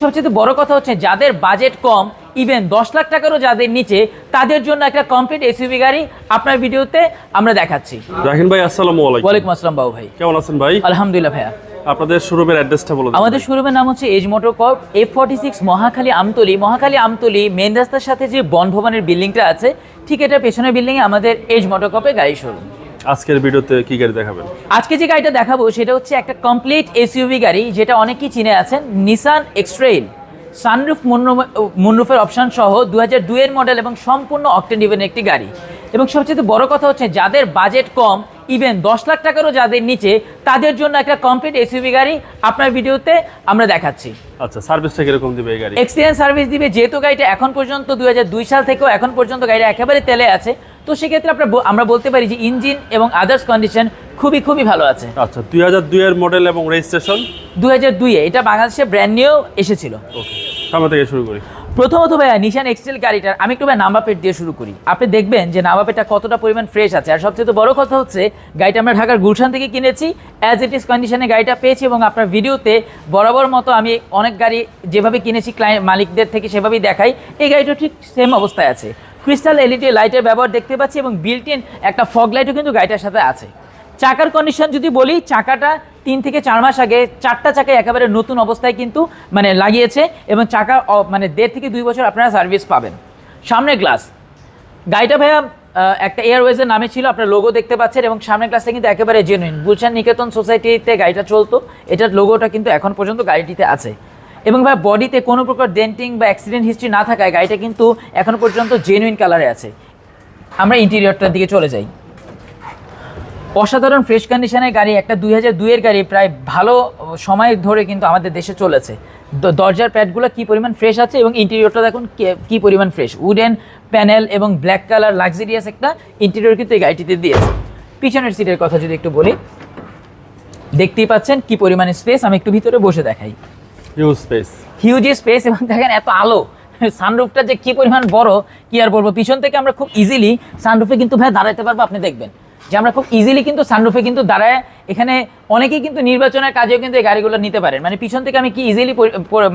সবচেয়ে বড় কথা হচ্ছে যাদের বাজেট কম ইভেন দশ লাখ টাকারও যাদের নিচে তাদের জন্য একটা কমপ্লিট এসইউভি গাড়ি আপনার ভিডিওতে আমরা দেখাচ্ছি। রাহিন ভাই আসসালামু আলাইকুম। ওয়ালাইকুম আসসালাম বাবু ভাই। কেমন আছেন ভাই? আলহামদুলিল্লাহ ভাইয়া। আপনাদের শোরুমের অ্যাড্রেসটা বলে দিন। আমাদের। শোরুমের নাম হচ্ছে Edge Motor Corp F forty six Mohakhali Amtoli. Mohakhali Amtoli main রাস্তার সাথে যে বন ভবনের বিল্ডিংটা আছে ঠিক এটা পেছনের বিল্ডিংয়ে আমাদের এজ মোটর কর্পের গাড়ি শোরুম আজকের ভিডিওতে কি গাড়ি দেখাবেন? আজকে যে গাড়িটা দেখাবো সেটা হচ্ছে একটা কমপ্লিট এসইউভি গাড়ি যেটা অনেকেই চিনে আছেন নিসান এক্সট্রেইল সানরুফ মুনরুফের অপশন সহ দু হাজার মডেল এবং সম্পূর্ণ অকটেন ইভেন একটি গাড়ি। এবং সবচেয়ে বড় কথা হচ্ছে যাদের বাজেট কম ইভেন দশ লাখ টাকারও যাদের নিচে তাদের জন্য একটা কমপ্লিট এসইউভি গাড়ি আপনার ভিডিওতে আমরা দেখাচ্ছি। আচ্ছা সার্ভিসটা কীরকম দিবে এই গাড়ি? এক্সপিরিয়েন্স সার্ভিস দিবে যেহেতু গাড়িটা এখন পর্যন্ত দুই হাজার দুই সাল থেকেও এখন পর্যন্ত গাড়িটা একেবারে তেলে আছে। তো সেক্ষেত্রে আপনার আমরা বলতে পারি যে ইঞ্জিন এবং আদার্স কন্ডিশন খুবই খুবই ভালো আছে। আচ্ছা দুই হাজার দুইয়ের মডেল এবং রেজিস্ট্রেশন দু হাজার দুইয়ে এটা বাংলাদেশে ব্র্যান্ড নিয়েও এসেছিল। সামনে থেকে শুরু করি। প্রথমত ভাইয়া নিশান এক্সটেল গাড়িটার আমি একটু ভাই নাম্বার প্লেট দিয়ে শুরু করি। আপনি দেখবেন যে নাম্বার প্লেটটা কতটা পরিমাণ ফ্রেশ আছে। আর সবচেয়ে বড় কথা হচ্ছে গাড়িটা আমরা ঢাকার গুলশান থেকে কিনেছি। অ্যাজ ইট ইস কন্ডিশনে গাড়িটা পেয়েছি এবং আপনার ভিডিওতে বরাবর মতো আমি অনেক গাড়ি যেভাবে কিনেছি ক্লায়েন্ট মালিকদের থেকে সেভাবেই দেখাই। এই গাড়িটা ঠিক সেম অবস্থায় আছে। ক্রিস্টাল এলইডি লাইটের ব্যবহার দেখতে পাচ্ছি এবং বিল্ট ইন একটা ফগ লাইটও কিন্তু গাড়িটার সাথে আছে। চাকার কন্ডিশন যদি বলি, চাকাটা তিন থেকে চার মাস আগে চারটা চাকায় একেবারে নতুন অবস্থায় কিন্তু মানে লাগিয়েছে এবং চাকা মানে দেড় থেকে দুই বছর আপনারা সার্ভিস পাবেন। সামনে গ্লাস গাড়িটা ভাইয়া একটা এয়ারওয়েজের নামে ছিল, আপনার লোগো দেখতে পাচ্ছেন এবং সামনের গ্লাসটা কিন্তু একেবারে জেনুইন গুলশান নিকেতন সোসাইটিতে গাড়িটা চলতো, এটার লোগোটা কিন্তু এখন পর্যন্ত গাড়িটিতে আছে। এবং ভাই বডিতে কোনো প্রকার ডেন্টিং বা অ্যাক্সিডেন্ট হিস্ট্রি না থাকায় গাড়িটা কিন্তু এখন পর্যন্ত জেনুইন কালারে আছে। আমরা ইন্টেরিয়রটার দিকে চলে যাই। অসাধারণ ফ্রেশ কন্ডিশনের গাড়ি, একটা দুই হাজার দুইয়ের গাড়ি প্রায় ভালো সময় ধরে কিন্তু আমাদের দেশে চলেছে। দরজার প্যাডগুলো কি পরিমাণ ফ্রেশ আছে এবং ইন্টেরিয়রটা দেখুন কে- কি পরিমাণ ফ্রেশ উডেন প্যানেল এবং ব্ল্যাক কালার লাক্সারিয়াস একটা ইন্টেরিয়র কিন্তু এই গাড়িটিতে দিয়েছে। পিছনের সিটের কথা যদি একটু বলি, দেখতেই পাচ্ছেন কি পরিমাণ স্পেস আমি একটু ভিতরে বসে দেখাই। ইউজ স্পেস হিউজ স্পেস এবং দেখেন এত আলো। সানরুফটা যে কি পরিমাণ বড় কি আর বলব? পিছন থেকে আমরা খুব ইজিলি সানরুফে কিন্তু ভাই দাঁড়াতে পারব আপনি দেখবেন। যে আমরা খুব ইজিলি কিন্তু সানরুফে কিন্তু দাঁড়ায় এখানে অনেকেই কিন্তু নির্বাচনের কাজেও কিন্তু এই গাড়িগুলো নিতে পারেন। মানে পিছন থেকে আমি কি ইজিলি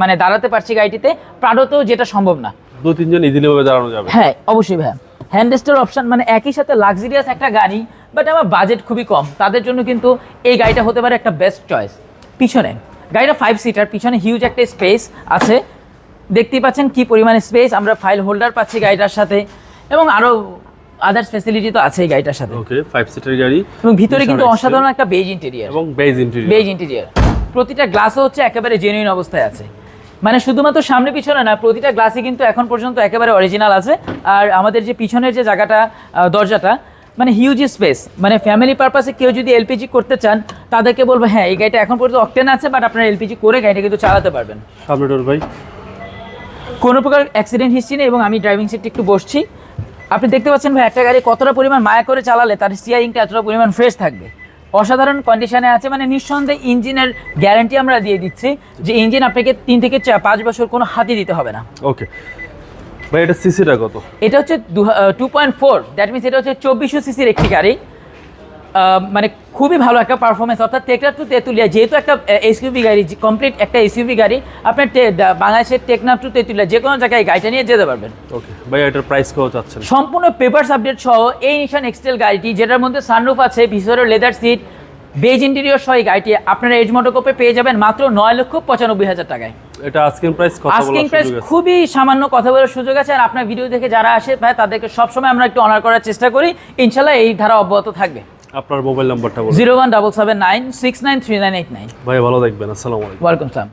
মানে দাঁড়াতে পারছি গাড়িটিতে প্রাডোতেও যেটা সম্ভব না। দু তিনজন ইজিলি ভাবে দাঁড়ানো যাবে। হ্যাঁ অবশ্যই ভাই হ্যান্ডেস্টার অপশন মানে একই সাথে লাক্সারিয়াস একটা গাড়ি বাট আমার বাজেট খুবই কম। তাদের জন্য কিন্তু এই গাড়িটা হতে পারে একটা বেস্ট চয়েস পিছনে। গাড়িটা ফাইভ সিটার পিছনে হিউজ একটা স্পেস আছে। দেখতেই পাচ্ছেন কি পরিমাণ স্পেস আমরা ফাইল হোল্ডার পাচ্ছি গাড়িটার সাথে। এবং আরও আদার্স ফেসিলিটি তো আছে এই গাড়িটার সাথে। ওকে ফাইভ সিটার গাড়ি এবং ভিতরে কিন্তু অসাধারণ একটা বেজ ইন্টেরিয়ার এবং বেজ ইন্টেরিয়র বেজ ইন্টেরিয়ার প্রতিটা গ্লাসও হচ্ছে একেবারে জেনুইন অবস্থায় আছে। মানে শুধুমাত্র সামনে পিছনে না প্রতিটা গ্লাসই কিন্তু এখন পর্যন্ত একেবারে অরিজিনাল আছে। আর আমাদের যে পিছনের যে জায়গাটা দরজাটা মানে হিউজ স্পেস মানে ফ্যামিলি পারপাসে কেউ যদি এলপিজি করতে চান তাদেরকে বলব হ্যাঁ এই গাড়িটা এখন পর্যন্ত অকটেন আছে বাট আপনারা এলপিজি করে গাড়িটা কিন্তু চালাতে পারবেন। সামনে ডোর ভাই। কোনো প্রকার অ্যাক্সিডেন্ট হিস্ট্রি নেই এবং আমি ড্রাইভিং সিটে একটু বসছি। আপনি দেখতে পাচ্ছেন ভাই একটা গাড়ি কতটা পরিমাণ মায়া করে চালালে তার স্টিয়ারিংটা এতটা পরিমাণ ফ্রেশ থাকবে। অসাধারণ কন্ডিশনে আছে মানে নিঃসন্দেহে ইঞ্জিনের গ্যারান্টি আমরা দিয়ে দিচ্ছি যে ইঞ্জিন আপনাকে তিন থেকে পাঁচ বছর কোনো হাতি দিতে হবে না। ওকে ভাই এটা সিসিটা কত? এটা হচ্ছে two point four that means এটা হচ্ছে চব্বিশশো সিসির একটি গাড়ি। মানে খুবই ভালো একটা পারফরমেন্স অর্থাৎ টেকরা টু তেঁতুলিয়া যেহেতু একটা এসইউভি গাড়ি কমপ্লিট একটা এসইউভি গাড়ি আপনার বাংলাদেশের টেকনাফ টু তেঁতুলিয়া যে কোনো জায়গায় গাড়িটা নিয়ে যেতে পারবেন। ওকে ভাই এটার প্রাইস কত চাচ্ছেন? সম্পূর্ণ পেপারস আপডেট সহ এই নিশান এক্সটেল গাড়িটি যেটার মধ্যে সানরুফ আছে ভিতরে লেদার সিট বেজ ইন্টেরিয়র সহ এই গাড়িটি আপনারা এজ মোটোকোপে পেয়ে যাবেন মাত্র নয় লক্ষ পঁচানব্বই হাজার টাকায়। এটা আস্কিং প্রাইস কথা আস্কিং বলার প্রাইস সুযোগ আছে। খুবই সামান্য কথা বলার সুযোগ আছে আর আপনার ভিডিও দেখে যারা আসে ভাই তাদেরকে সবসময় আমরা একটু অনার করার চেষ্টা করি। ইনশাল্লাহ এই ধারা অব্যাহত থাকবে। আপনার মোবাইল নাম্বারটা বলুন। Zero one double seven nine six nine three nine eight nine ভাই ভালো থাকবেন। আসসালামু আলাইকুম। ওয়ালাইকুম আসসালাম।